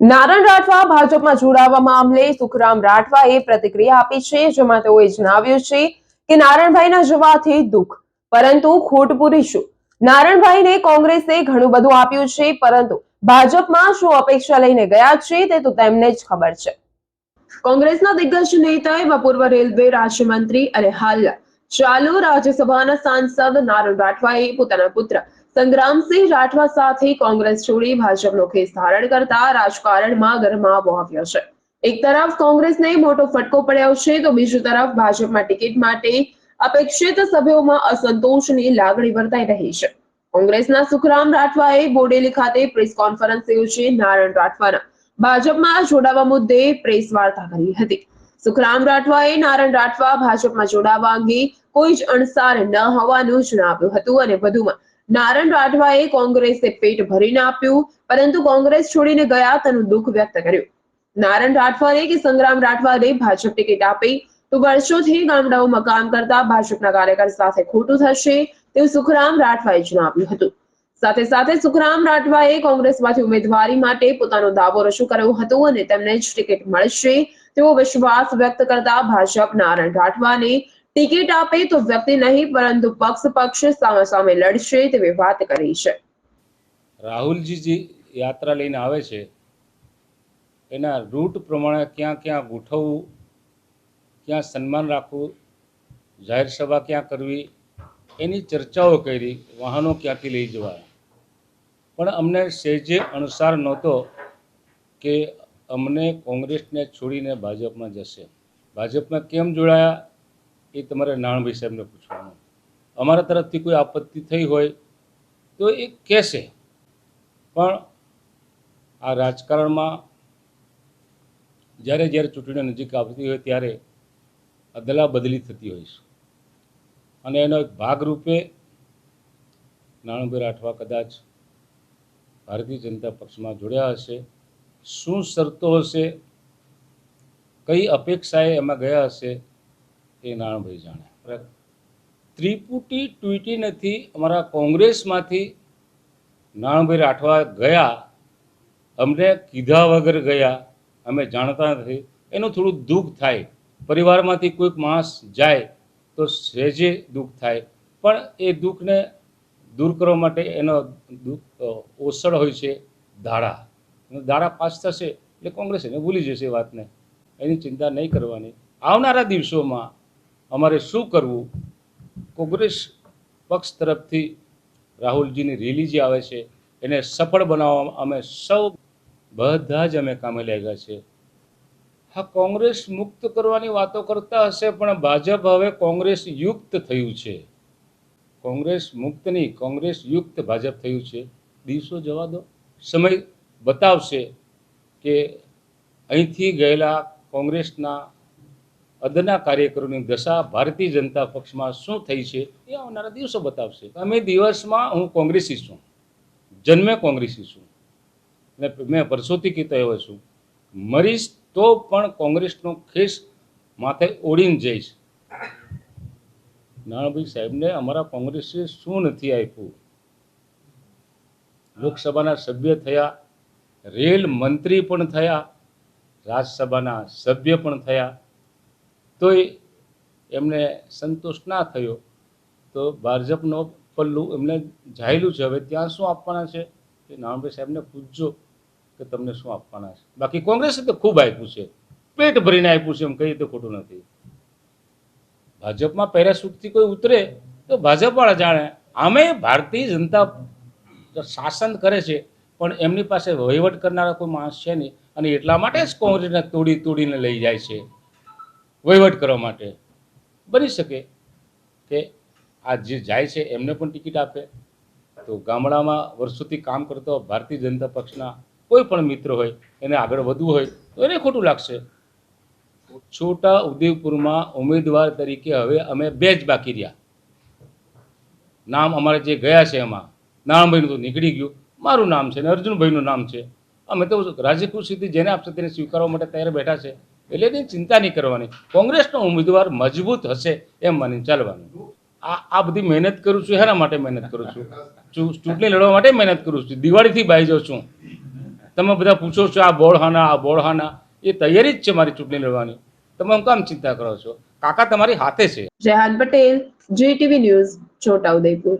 નારણ રાઠવા ભાજપમાં જોડાવા મામલે સુખરામ રાઠવાએ પ્રતિક્રિયા આપી છે, જેમાં તેઓએ જણાવ્યું છે કે નારણભાઈના જવાથી દુઃખ, પરંતુ ખોટ પૂરી શું નારણભાઈને કોંગ્રેસે ઘણું બધું આપ્યું છે, પરંતુ ભાજપમાં શું અપેક્ષા લઈને ગયા છે તે તો તેમને જ ખબર છે. કોંગ્રેસના દિગ્ગજ નેતા એવા પૂર્વ રેલવે રાજ્યમંત્રી અને હાલ ચાલુ રાજ્યસભાના સાંસદ નારણ રાઠવાએ પોતાના પુત્ર સંગ્રામસિંહ રાઠવા સાથે કોંગ્રેસ છોડી ભાજપનો ખેસ ધારણ કરતા રાજકારણમાં ગરમાવો આવ્યો છે. એક તરફ કોંગ્રેસને મોટો ફટકો પડ્યો છે તો બીજી તરફ ભાજપમાં ટિકિટ માટે અપેક્ષિત સભ્યોમાં અસંતોષની લાગણી વર્તાઈ રહી છે. કોંગ્રેસના સુખરામ રાઠવાએ બોડેલી ખાતે પ્રેસ કોન્ફરન્સ યોજી નારણ રાઠવાના. ભાજપમાં જોડાવા મુદ્દે પ્રેસ વાર્તા કરી હતી. સુખરામ રાઠવાએ નારાયણ રાઠવા ભાજપમાં જોડાવા અંગે કોઈ જ અણસાર ન હોવાનું જણાવ્યું હતું અને વધુમાં નારણ રાઠવાએ કોંગ્રેસે પેટ ભરીને આપ્યું, પરંતુ કોંગ્રેસ છોડીને ગયા તેનું દુઃખ વ્યક્ત કર્યું. નારણ રાઠવાને કે સંગ્રામ રાઠવાને ભાજપ ટિકિટ આપી, તો વર્ષોથી ગામડાઓમાં કામ કરતા ભાજપના કાર્યકર સાથે ખોટું થશે તેવું સુખરામ રાઠવાએ જણાવ્યું હતું. સાથે સાથે સુખરામ રાઠવાએ કોંગ્રેસમાંથી ઉમેદવારી માટે પોતાનો દાવો રજૂ કર્યો હતો અને તેમને જ ટિકિટ મળશે તેવો વિશ્વાસ વ્યક્ત કરતા ભાજપ નારણ રાઠવાને ટિકિટ આપે તો વ્યક્તિ નહીં, પરંતુ પક્ષ પક્ષ સામે સામે લડશે તેવી વાત કરી છે. રાહુલજી જે યાત્રા લઈને આવે છે. એના રૂટ પ્રમાણે ક્યાં ક્યાં ગોઠવવું, ક્યાં સન્માન રાખવું, જાહેર સભા ક્યાં કરવી, એની ચર્ચાઓ કરી, વાહનો ક્યાંથી લઈ જવા પણ અમને સહેજે અણસાર નહોતો કે અમને કોંગ્રેસને છોડીને ભાજપમાં જશે. ભાજપમાં કેમ જોડાયા? એ તમારે નાણભાઈ સાહેબને પૂછવાનું. અમારા તરફથી કોઈ આપત્તિ થઈ હોય તો એ કહેશે. પણ આ રાજકારણમાં જ્યારે જ્યારે ચૂંટણી નજીક આવતી હોય ત્યારે અદલા બદલી થતી હોય છે. અને એનો એક ભાગરૂપે નાણભાઈ રાઠવા કદાચ ભારતીય જનતા પક્ષમાં જોડ્યા હશે. શું શરતો હશે? કઈ અપેક્ષાએ એમાં ગયા હશે? એ નાણભાઈ જાણે. ત્રિપુટી ટ્વીટી નથી અમારા કોંગ્રેસમાંથી નાણાભાઈ રાઠવા ગયા અમને કીધા વગર ગયા અમે જાણતા નથી. એનું થોડું દુઃખ થાય. પરિવારમાંથી કોઈક માણસ જાય તો સહેજે દુઃખ થાય. પણ એ દુઃખને દૂર કરવા માટે એનો દુઃખ અ, ઓસડ હોય છે ધાડા દાડા પાસ થશે એટલે કોંગ્રેસ એને ભૂલી જશે વાતને. એની ચિંતા નહીં કરવાની. આવનારા દિવસોમાં અમારે શું કરવું? કોંગ્રેસ પક્ષ તરફથી રાહુલજીની રેલી જે આવે છે, એને સફળ બનાવવામાં અમે સૌ બધા જ અમે કામે લાગ્યા છે. હા, કોંગ્રેસ મુક્ત કરવાની વાતો કરતા હશે, પણ ભાજપ હવે કોંગ્રેસ યુક્ત થયું છે. કોંગ્રેસ મુક્ત નહીં, કોંગ્રેસ યુક્ત ભાજપ થયું છે. દિવસો જવા દો. સમય બતાવશે કે અહીંથી ગયેલા કોંગ્રેસના અદના કાર્યકરોની દશા ભારતીય જનતા પક્ષમાં શું થઈ છે એ આવનારા દિવસો બતાવશે. અમે દિવસમાં હું કોંગ્રેસી છું. જન્મે કોંગ્રેસી છું. અને મેં વર્ષોથી કહેતો એવો છું, મરીશ તો પણ કોંગ્રેસનો ખેસ માથે ઓળીને જઈશ. નાણાભાઈ સાહેબને અમારા કોંગ્રેસે શું નથી આપ્યું? લોકસભાના સભ્ય થયા, રેલ મંત્રી પણ થયા, રાજ્યસભાના સભ્ય પણ થયા તોય એમને સંતોષ ના થયો. તો ભાજપનો પલ્લું એમને જાયેલું છે, હવે ત્યાં શું આપવાના છે? એ નાણાભાઈ સાહેબને પૂછજો કે તમને શું આપવાના છે? બાકી કોંગ્રેસે તો ખૂબ આપ્યું છે. પેટ ભરીને આપ્યું છે, એમ કહીએ તો ખોટું નથી. ભાજપમાં પેરાસૂટથી કોઈ ઉતરે તો ભાજપવાળા જાણે. આમે ભારતીય જનતા શાસન કરે છે, પણ એમની પાસે વહીવટ કરનારા કોઈ માણસ છે નહીં. અને એટલા માટે જ કોંગ્રેસને તોડી તોડીને લઈ જાય છે. વહીવટ કરવા માટે બની શકે કે આ જે જાય છે, એમને પણ ટિકિટ આપે. તો ગામડામાં વર્ષોથી કામ કરતો ભારતીય જનતા પક્ષના કોઈ પણ મિત્ર હોય, એને આગળ વધવું હોય, તો એને ખોટું લાગશે. છોટા ઉદેપુરમાં ઉમેદવાર તરીકે હવે અમે બે જ બાકી રહ્યા. નામ અમારે જે ગયા છે એમાં, નામભાઈનું તો નીકળી ગયું. મારું નામ છે ને અર્જુનભાઈનું નામ છે. અમે તો રાજ્ય ખુશીથી જેને આપશે તેને સ્વીકારવા માટે તૈયાર બેઠા છે. એટલે એની ચિંતા નહીં કરવાની. કોંગ્રેસનો ઉમેદવાર મજબૂત હશે એમ માની ચાલવાનું. આ આ બધી મહેનત કરું છું, એના માટે મહેનત કરું છું? ચૂંટણી લડવા માટે મહેનત કરું છું? દિવાળીથી બાઈ જાઉં છું. તમે બધા પૂછો છો, આ બોળહાના હાના આ બોળહાના હાના એ તૈયારી જ છે મારી ચૂંટણી લડવાની. તમે હું કામ ચિંતા કરો છો? કાકા તમારી હાથે છે. Jayhan Patel GTV news Chhotaudepur